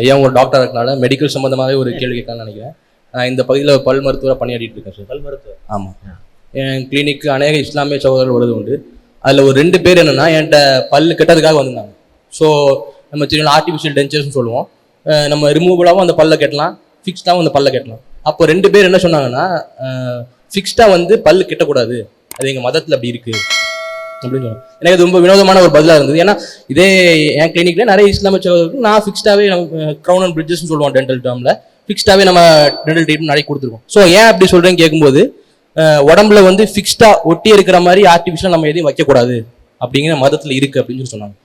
ஐயா ஒரு டாக்டர் இருக்கனால மெடிக்கல் சம்மந்தமாகவே ஒரு கேள்வி கேட்கலாம்னு நினைக்கிறேன். நான் இந்த பகுதியில் பல் மருத்துவராக பணியாற்றிட்டு இருக்கேன் சார் பல் மருத்துவர்? ஆமாம் என் கிளினிக்கு அநேக இஸ்லாமிய சகோதரர்கள் வருது உண்டு. அதில் ஒரு ரெண்டு பேர் என்னன்னா என்கிட்ட பல் கெட்டதுக்காக வந்திருந்தாங்க. ஸோ நம்ம தெரியும் ஆர்டிஃபிஷியல் டென்ச்சர்ஸ்னு சொல்லுவோம். நம்ம ரிமூவலாகவும் அந்த பல்ல கட்டலாம் ஃபிக்ஸ்டாகவும் அந்த பல்ல கட்டலாம். அப்போ ரெண்டு பேர் என்ன சொன்னாங்கன்னா ஃபிக்ஸ்டாக வந்து பல்லு கெட்டக்கூடாது. அது எங்கள் மதத்தில் அப்படி இருக்கு. அப்படின்னு சொன்னாங்க எனக்கு அது ரொம்ப வினோதமான ஒரு பதிலாக இருந்தது. ஏன்னா இதே என் கிளினிக்ல நிறைய இஸ்லாமிய சகோதரர்கள் நான் ஃபிக்ஸ்டாகவே நம்ம க்ரௌன் அண்ட் பிரிட்ஜஸ்னு சொல்லுவோம் டென்டல் டேர்மில் ஃபிக்ஸ்டாகவே நம்ம டென்டல் ட்ரீட்மெண்ட் நிறைய கொடுத்துருக்கோம். ஸோ ஏன் அப்படி சொல்கிறேன்னு கேட்கும்போது உடம்புல வந்து ஃபிக்ஸ்டாக ஒட்டி இருக்கிற மாதிரி ஆர்டிஃபிஷியல் நம்ம எதையும் வைக்கக்கூடாது அப்படிங்கிற மதத்தில் இருக்கு அப்படின்னு சொல்லி சொன்னாங்க.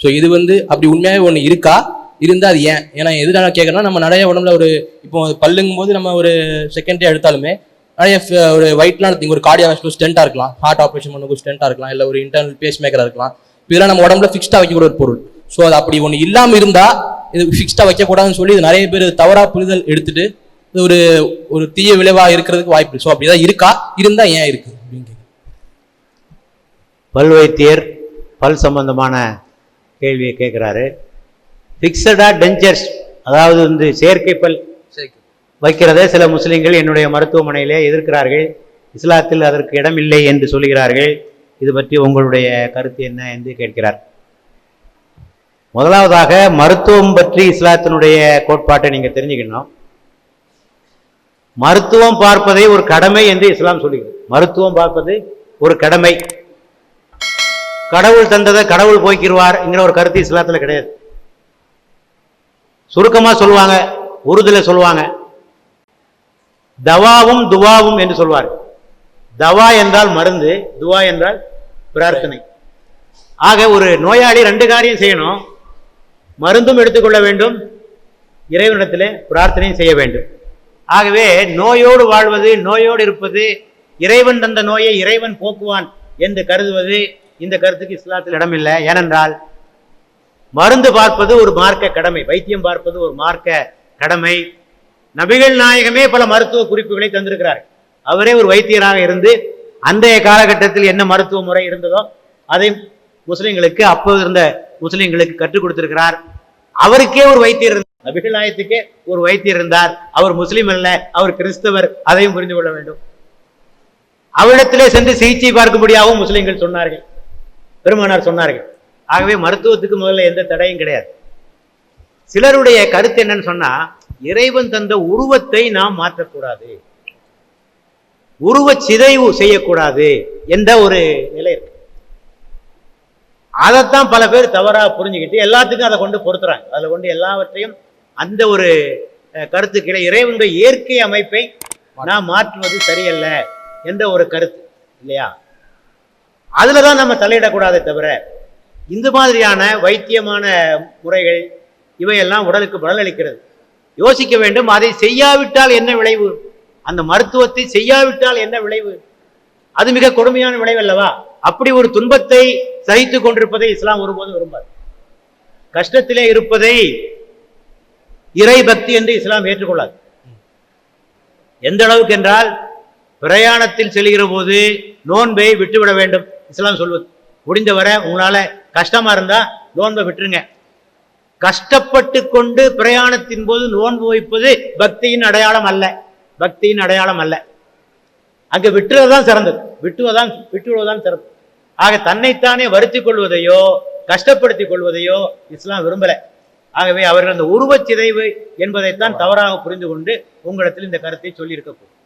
ஸோ இது வந்து அப்படி உண்மையாகவே ஒன்று இருக்கா? இருந்தால் அது ஏன்? ஏன்னா எதுனால கேட்கறேன்னா நம்ம நிறைய உடம்புல ஒரு இப்போ பல்லுங்கும் போது நம்ம ஒரு செகண்டே எடுத்தாலுமே நிறைய ஃப- ஒரு ஒயிட்லாம் எடுத்தீங்க ஒரு கார்டியா ஸ்டென்ட்டாக இருக்கலாம். ஹார்ட் ஆப்ரேஷன் பண்ண ஸ்டென்ட்டாக இருக்கலாம். இல்லை ஒரு இன்டர்னல் பேஸ் மேக்கராக இருக்கலாம். இதெல்லாம் நம்ம உடம்புல ஃபிக்ஸ்டாக வைக்கக்கூடிய ஒரு பொருள். ஸோ அது அப்படி ஒன்று இல்லாமல் இருந்தா இது ஃபிக்ஸ்டாக வைக்கக்கூடாதுன்னு சொல்லி இது நிறைய பேர் தவறா புரிதல் எடுத்துட்டு இது ஒரு ஒரு தீய விளைவா இருக்கிறதுக்கு வாய்ப்பு ஸோ அப்படிதான் இருக்கா? இருந்தா ஏன் இருக்கு? அப்படின்னு. பல் வைத்தியர் பல் சம்பந்தமான கேள்வியை கேட்குறாரு ஃபிக்ஸடா டென்ச்சர்ஸ் அதாவது வந்து செயற்கை பல். வைக்கிறதே சில முஸ்லீம்கள் என்னுடைய மருத்துவமனையிலே எதிர்க்கிறார்கள். இஸ்லாத்தில் அதற்கு இடமில்லை என்று சொல்கிறார்கள் இது பற்றி உங்களுடைய கருத்து என்ன என்று கேட்கிறார். முதலாவதாக மருத்துவம் பற்றி இஸ்லாத்தினுடைய கோட்பாட்டை நீங்கள் தெரிஞ்சுக்கணும். மருத்துவம் பார்ப்பதை ஒரு கடமை என்று இஸ்லாம் சொல்லுகிறது. மருத்துவம் பார்ப்பது ஒரு கடமை. கடவுள் தந்ததை கடவுள் போய்க்கிடுவார் என்கிற ஒரு கருத்து இஸ்லாத்தில் கிடையாது. சுருக்கமாக சொல்லுவாங்க உருதுல சொல்லுவாங்க. தவாவும் துவாவும் என்று சொல்வார். தவா என்றால் மருந்து துவா என்றால் பிரார்த்தனை. ஆக ஒரு நோயாளி ரெண்டு காரியம் செய்யணும். மருந்தும் எடுத்துக்கொள்ள வேண்டும். இறைவனிடத்தில் பிரார்த்தனையும் செய்ய வேண்டும். ஆகவே நோயோடு வாழ்வது நோயோடு இருப்பது இறைவன் தந்த நோயை இறைவன் போக்குவான் என்று கருதுவது இந்த கருத்துக்கு இஸ்லாத்தில் இடமில்லை. ஏனென்றால் மருந்து பார்ப்பது ஒரு மார்க்க கடமை வைத்தியம் பார்ப்பது ஒரு மார்க்க கடமை. நபிகள் நாயகமே பல மருத்துவ குறிப்புகளை தந்திருக்கிறார். அவரே ஒரு வைத்தியராக இருந்து அன்றைய காலகட்டத்தில் என்ன மருத்துவ முறை இருந்ததோ அதை முஸ்லிம்களுக்கு அப்போ இருந்த முஸ்லிம்களுக்கு கற்றுக் கொடுத்திருக்கிறார். அவருக்கே ஒரு வைத்தியர் இருந்தார். நபிகள் நாயகத்துக்கே ஒரு வைத்தியர் இருந்தார். அவர் முஸ்லீம் அல்ல அவர் கிறிஸ்தவர் அதையும் புரிந்து கொள்ள வேண்டும். அவரிடத்திலே சென்று சிகிச்சை பார்க்கும்படியாகவும் முஸ்லிம்கள் சொன்னார்கள். பெருமானார் சொன்னார்கள். ஆகவே மருத்துவத்துக்கு முதல்ல எந்த தடையும் கிடையாது. சிலருடைய கருத்து என்னன்னு சொன்னா இறைவன் தந்த உருவத்தை நாம் மாற்றக்கூடாது. உருவ சிதைவு செய்யக்கூடாது என்ற ஒரு நிலை இருக்கு. அதைத்தான் பல பேர் தவறா புரிஞ்சுக்கிட்டு எல்லாத்துக்கும் அதை கொண்டு பொறுத்துறாங்க அதில் கொண்டு எல்லாவற்றையும் அந்த ஒரு கருத்துக்கிட இறைவனுடைய இயற்கை அமைப்பை நான் மாற்றுவது சரியல்ல என்ற ஒரு கருத்து இல்லையா? அதில் தான் நம்ம தலையிடக்கூடாதே தவிர இந்த மாதிரியான வைத்தியமான முறைகள் இவையெல்லாம் உடலுக்கு பலனளிக்கிறது. யோசிக்க வேண்டும் அதை செய்யாவிட்டால் என்ன விளைவு? அந்த மருத்துவத்தை செய்யாவிட்டால் என்ன விளைவு? அது மிக கொடுமையான விளைவு அல்லவா அப்படி ஒரு துன்பத்தை சகித்துக் கொண்டிருப்பதை இஸ்லாம் ஒருபோதும் விரும்பாது. கஷ்டத்திலே இருப்பதை இறை பக்தி என்று இஸ்லாம் ஏற்றுக்கொள்ளாது. எந்த அளவுக்கு என்றால் பிரயாணத்தில் செல்கிற போது நோன்பை விட்டுவிட வேண்டும். இஸ்லாம் சொல்வது முடிந்தவரை உங்களால கஷ்டமா இருந்தா நோன்பை விட்டுருங்க. கஷ்டப்பட்டு கொண்டு பிரயாணத்தின் போது நோன்பு வைப்பது பக்தியின் அடையாளம் அல்ல. பக்தியின் அடையாளம் அல்ல. அங்கு விட்டுறதுதான் சிறந்தது. விட்டுவதான் விட்டுவிடுவதுதான் சிறந்தது ஆக தன்னைத்தானே வருத்திக் கொள்வதையோ கஷ்டப்படுத்திக் கொள்வதையோ இஸ்லாம் விரும்பல. ஆகவே அவர்கள் அந்த உருவச் சிதைவு என்பதைத்தான் தவறாக புரிந்து கொண்டு உங்களிடத்தில் இந்த கருத்தை சொல்லியிருக்கக்கூடும்